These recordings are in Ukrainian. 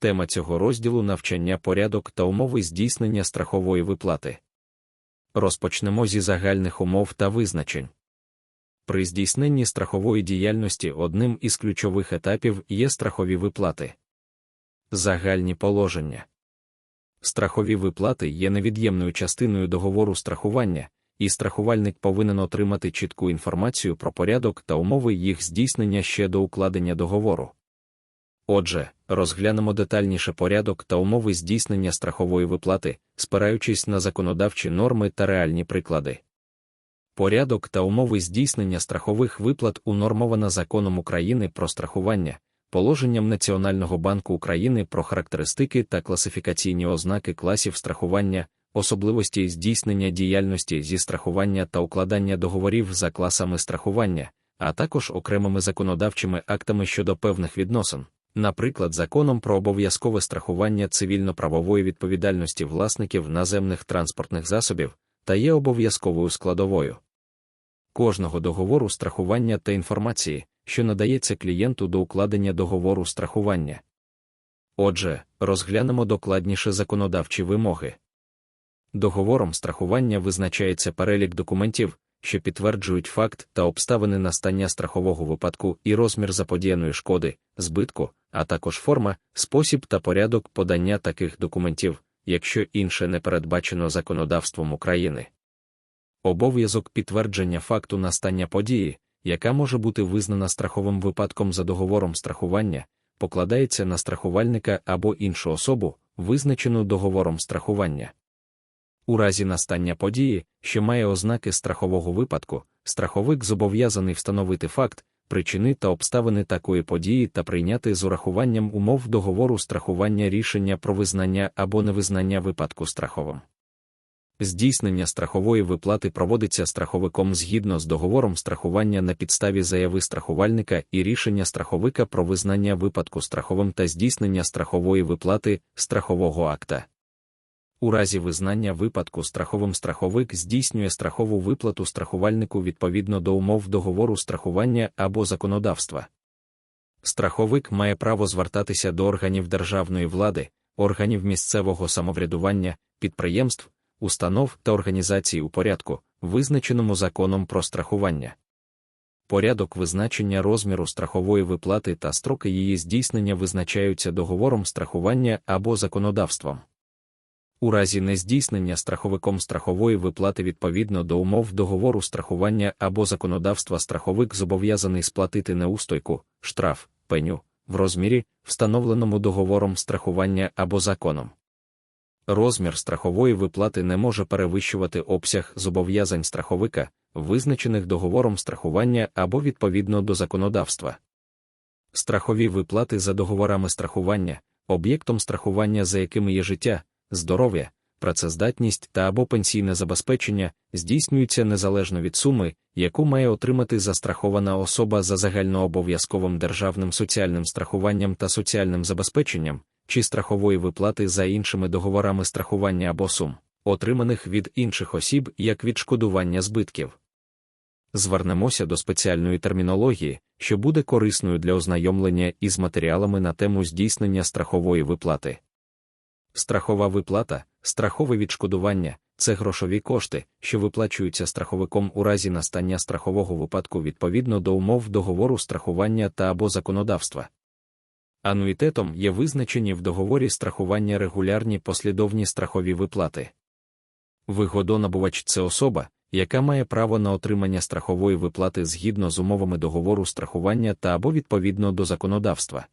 Тема цього розділу навчання порядок та умови здійснення страхової виплати. Розпочнемо зі загальних умов та визначень. При здійсненні страхової діяльності одним із ключових етапів є страхові виплати. Загальні положення. Страхові виплати є невід'ємною частиною договору страхування, і страхувальник повинен отримати чітку інформацію про порядок та умови їх здійснення ще до укладення договору. Отже, розглянемо детальніше порядок та умови здійснення страхової виплати, спираючись на законодавчі норми та реальні приклади. Порядок та умови здійснення страхових виплат унормована законом України про страхування, положенням Національного банку України про характеристики та класифікаційні ознаки класів страхування, особливості здійснення діяльності зі страхування та укладання договорів за класами страхування, а також окремими законодавчими актами щодо певних відносин наприклад, законом про обов'язкове страхування цивільно-правової відповідальності власників наземних транспортних засобів та є обов'язковою складовою кожного договору страхування та інформації, що надається клієнту до укладення договору страхування. Отже, розглянемо докладніше законодавчі вимоги. Договором страхування визначається перелік документів, що підтверджують факт та обставини настання страхового випадку і розмір заподіяної шкоди, збитку, а також форма, спосіб та порядок подання таких документів, якщо інше не передбачено законодавством України. Обов'язок підтвердження факту настання події, яка може бути визнана страховим випадком за договором страхування, покладається на страхувальника або іншу особу, визначену договором страхування. У разі настання події, що має ознаки страхового випадку, страховик зобов'язаний встановити факт, причини та обставини такої події та прийняти з урахуванням умов договору страхування рішення про визнання або невизнання випадку страховим. Здійснення страхової виплати проводиться страховиком згідно з договором страхування на підставі заяви страхувальника і рішення страховика про визнання випадку страховим та здійснення страхової виплати страхового акта. У разі визнання випадку страховим страховик здійснює страхову виплату страхувальнику відповідно до умов договору страхування або законодавства. Страховик має право звертатися до органів державної влади, органів місцевого самоврядування, підприємств, установ та організацій у порядку, визначеному законом про страхування. Порядок визначення розміру страхової виплати та строки її здійснення визначаються договором страхування або законодавством. У разі нездійснення страховиком страхової виплати відповідно до умов договору страхування або законодавства страховик зобов'язаний сплатити неустойку, штраф, пеню, в розмірі, встановленому договором страхування або законом. Розмір страхової виплати не може перевищувати обсяг зобов'язань страховика, визначених договором страхування або відповідно до законодавства. Страхові виплати за договорами страхування, об'єктом страхування, за якими є життя здоров'я, працездатність та або пенсійне забезпечення здійснюються незалежно від суми, яку має отримати застрахована особа за загальнообов'язковим державним соціальним страхуванням та соціальним забезпеченням, чи страхової виплати за іншими договорами страхування або сум, отриманих від інших осіб як відшкодування збитків. Звернемося до спеціальної термінології, що буде корисною для ознайомлення із матеріалами на тему здійснення страхової виплати. Страхова виплата, страхове відшкодування це грошові кошти, що виплачуються страховиком у разі настання страхового випадку відповідно до умов договору страхування та або законодавства. Ануїтетом є визначені в договорі страхування регулярні послідовні страхові виплати. Вигодонабувач це особа, яка має право на отримання страхової виплати згідно з умовами договору страхування та або відповідно до законодавства.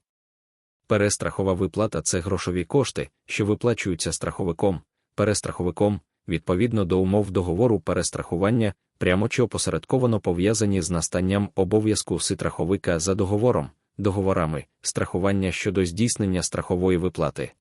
Перестрахова виплата це грошові кошти, що виплачуються страховиком, перестраховиком, відповідно до умов договору перестрахування, прямо чи опосередковано пов'язані з настанням обов'язку ситраховика за договором, договорами, страхування щодо здійснення страхової виплати.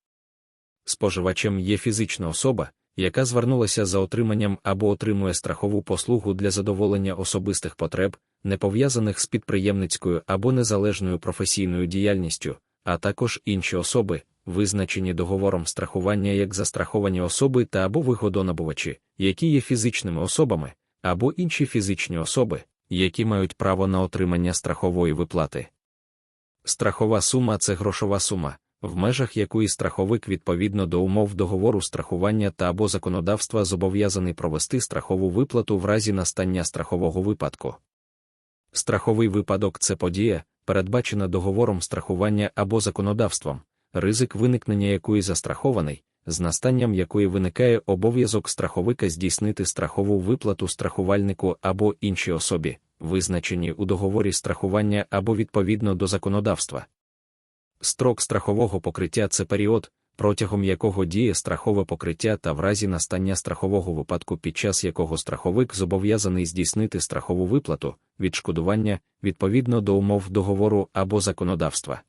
Споживачем є фізична особа, яка звернулася за отриманням або отримує страхову послугу для задоволення особистих потреб, не пов'язаних з підприємницькою або незалежною професійною діяльністю а також інші особи, визначені договором страхування як застраховані особи та або вигодонабувачі, які є фізичними особами, або інші фізичні особи, які мають право на отримання страхової виплати. Страхова сума це грошова сума, в межах якої страховик відповідно до умов договору страхування та або законодавства зобов'язаний провести страхову виплату в разі настання страхового випадку. Страховий випадок це подія, передбачена договором страхування або законодавством, ризик виникнення якої застрахований, з настанням якої виникає обов'язок страховика здійснити страхову виплату страхувальнику або іншій особі, визначені у договорі страхування або відповідно до законодавства. Строк страхового покриття це період, протягом якого діє страхове покриття та в разі настання страхового випадку, під час якого страховик зобов'язаний здійснити страхову виплату, відшкодування відповідно до умов договору або законодавства.